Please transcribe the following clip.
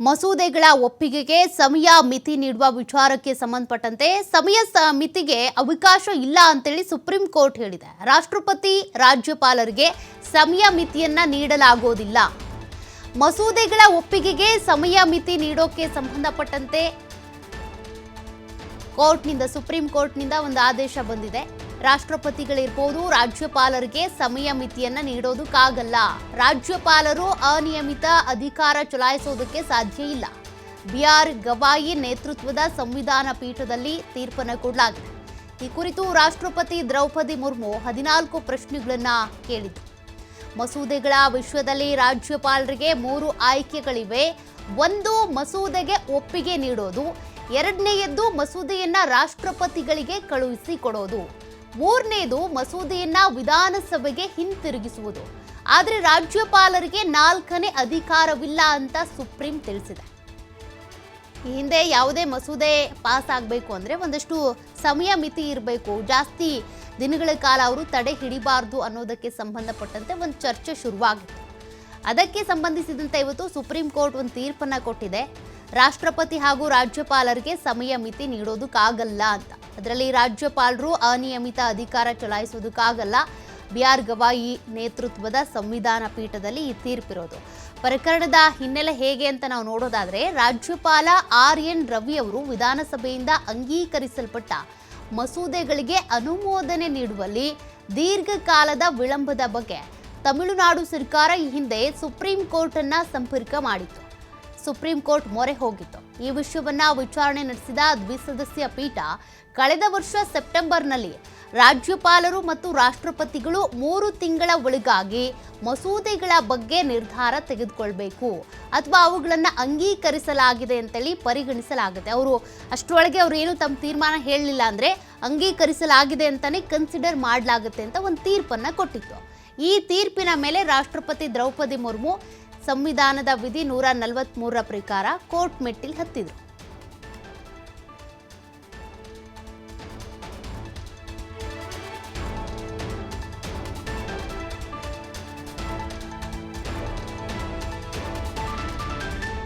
ಮಸೂದೆಗಳ ಒಪ್ಪಿಗೆಗೆ ಸಮಯ ಮಿತಿ ನೀಡುವ ವಿಚಾರಕ್ಕೆ ಸಂಬಂಧಪಟ್ಟಂತೆ ಸಮಯ ಮಿತಿಗೆ ಅವಕಾಶ ಇಲ್ಲ ಅಂತೇಳಿ ಸುಪ್ರೀಂ ಕೋರ್ಟ್ ಹೇಳಿದೆ. ರಾಷ್ಟ್ರಪತಿ, ರಾಜ್ಯಪಾಲರಿಗೆ ಸಮಯ ಮಿತಿಯನ್ನ ನೀಡಲಾಗೋದಿಲ್ಲ ಮಸೂದೆಗಳ ಒಪ್ಪಿಗೆಗೆ ಸಮಯ ಮಿತಿ ನೀಡೋಕೆ ಸಂಬಂಧಪಟ್ಟಂತೆ ಕೋರ್ಟ್ನಿಂದ, ಸುಪ್ರೀಂ ಕೋರ್ಟ್ನಿಂದ ಒಂದು ಆದೇಶ ಬಂದಿದೆ. ರಾಷ್ಟ್ರಪತಿಗಳಿರ್ಬೋದು, ರಾಜ್ಯಪಾಲರಿಗೆ ಸಮಯ ಮಿತಿಯನ್ನ ನೀಡೋದಕ್ಕಾಗಲ್ಲ. ರಾಜ್ಯಪಾಲರು ಅನಿಯಮಿತ ಅಧಿಕಾರ ಚಲಾಯಿಸೋದಕ್ಕೆ ಸಾಧ್ಯ ಇಲ್ಲ. ಬಿಆರ್ ಗವಾಯಿ ನೇತೃತ್ವದ ಸಂವಿಧಾನ ಪೀಠದಲ್ಲಿ ತೀರ್ಪನ್ನು ಕೊಡಲಾಗಿದೆ ಈ ಕುರಿತು ರಾಷ್ಟ್ರಪತಿ ದ್ರೌಪದಿ ಮುರ್ಮು ಹದಿನಾಲ್ಕು ಪ್ರಶ್ನೆಗಳನ್ನ ಕೇಳಿದರು. ಮಸೂದೆಗಳ ವಿಷಯದಲ್ಲಿ ರಾಜ್ಯಪಾಲರಿಗೆ ಮೂರು ಆಯ್ಕೆಗಳಿವೆ. ಒಂದು ಮಸೂದೆಗೆ ಒಪ್ಪಿಗೆ ನೀಡೋದು, ಎರಡನೆಯದ್ದು ಮಸೂದೆಯನ್ನ ರಾಷ್ಟ್ರಪತಿಗಳಿಗೆ ಕಳುಹಿಸಿ ಕೊಡೋದು. ಮೂರನೇದು ಮಸೂದೆಯನ್ನ ವಿಧಾನಸಭೆಗೆ ಹಿಂತಿರುಗಿಸುವುದು. ಆದರೆ ರಾಜ್ಯಪಾಲರಿಗೆ ನಾಲ್ಕನೇ ಅಧಿಕಾರವಿಲ್ಲ ಅಂತ ಸುಪ್ರೀಂ ತಿಳಿಸಿದೆ. ಈ ಹಿಂದೆ ಯಾವುದೇ ಮಸೂದೆ ಪಾಸ್ ಆಗಬೇಕು ಅಂದರೆ ಒಂದಷ್ಟು ಸಮಯ ಮಿತಿ ಇರಬೇಕು. ಜಾಸ್ತಿ ದಿನಗಳ ಕಾಲ ಅವರು ತಡೆ ಹಿಡಿಬಾರ್ದು ಅನ್ನೋದಕ್ಕೆ ಸಂಬಂಧಪಟ್ಟಂತೆ ಒಂದು ಚರ್ಚೆ ಶುರುವಾಗಿತ್ತು. ಅದಕ್ಕೆ ಸಂಬಂಧಿಸಿದಂತೆ ಇವತ್ತು ಸುಪ್ರೀಂ ಕೋರ್ಟ್ ಒಂದು ತೀರ್ಪನ್ನು ಕೊಟ್ಟಿದೆ. ರಾಷ್ಟ್ರಪತಿ ಹಾಗೂ ರಾಜ್ಯಪಾಲರಿಗೆ ಸಮಯ ಮಿತಿ ನೀಡೋದಕ್ಕಾಗಲ್ಲ ಅಂತ. ಅದರಲ್ಲಿ ರಾಜ್ಯಪಾಲರು ಅನಿಯಮಿತ ಅಧಿಕಾರ ಚಲಾಯಿಸುವುದಕ್ಕಾಗಲ್ಲ. ಬಿ ಆರ್ ಗವಾಯಿ ನೇತೃತ್ವದ ಸಂವಿಧಾನ ಪೀಠದಲ್ಲಿ ಈ ತೀರ್ಪಿರೋದು. ಪ್ರಕರಣದ ಹಿನ್ನೆಲೆ ಹೇಗೆ ಅಂತ ನಾವು ನೋಡೋದಾದ್ರೆ, ರಾಜ್ಯಪಾಲ ಆರ್ ಎನ್ ರವಿ ಅವರು ವಿಧಾನಸಭೆಯಿಂದ ಅಂಗೀಕರಿಸಲ್ಪಟ್ಟ ಮಸೂದೆಗಳಿಗೆ ಅನುಮೋದನೆ ನೀಡುವಲ್ಲಿ ದೀರ್ಘಕಾಲದ ವಿಳಂಬದ ಬಗ್ಗೆ ತಮಿಳುನಾಡು ಸರ್ಕಾರ ಈ ಹಿಂದೆ ಸುಪ್ರೀಂ ಕೋರ್ಟನ್ನು ಸಂಪರ್ಕ ಮಾಡಿತ್ತು. ಸುಪ್ರೀಂ ಕೋರ್ಟ್ ಮೊರೆ ಹೋಗಿತ್ತು. ಈ ವಿಷಯವನ್ನ ವಿಚಾರಣೆ ನಡೆಸಿದ ದ್ವಿಸದಸ್ಯ ಪೀಠ ಕಳೆದ ವರ್ಷ ಸೆಪ್ಟೆಂಬರ್ನಲ್ಲಿ ರಾಜ್ಯಪಾಲರು ಮತ್ತು ರಾಷ್ಟ್ರಪತಿಗಳು ಮೂರು ತಿಂಗಳ ಒಳಗಾಗಿ ಮಸೂದೆಗಳ ಬಗ್ಗೆ ನಿರ್ಧಾರ ತೆಗೆದುಕೊಳ್ಬೇಕು ಅಥವಾ ಅವುಗಳನ್ನು ಅಂಗೀಕರಿಸಲಾಗಿದೆ ಅಂತೇಳಿ ಪರಿಗಣಿಸಲಾಗುತ್ತೆ. ಅವರು ಅಷ್ಟರೊಳಗೆ ಅವರು ಏನು ತಮ್ಮ ತೀರ್ಮಾನ ಹೇಳಲಿಲ್ಲ ಅಂದರೆ ಅಂಗೀಕರಿಸಲಾಗಿದೆ ಅಂತಲೇ ಕನ್ಸಿಡರ್ ಮಾಡಲಾಗುತ್ತೆ ಅಂತ ಒಂದು ತೀರ್ಪನ್ನು ಕೊಟ್ಟಿತ್ತು. ಈ ತೀರ್ಪಿನ ಮೇಲೆ ರಾಷ್ಟ್ರಪತಿ ದ್ರೌಪದಿ ಮುರ್ಮು ಸಂವಿಧಾನದ ವಿಧಿ ನೂರ ನಲವತ್ತ್ಮೂರರ ಪ್ರಕಾರ ಕೋರ್ಟ್ ಮೆಟ್ಟಿಲ್ ಹತ್ತಿದ್ರು.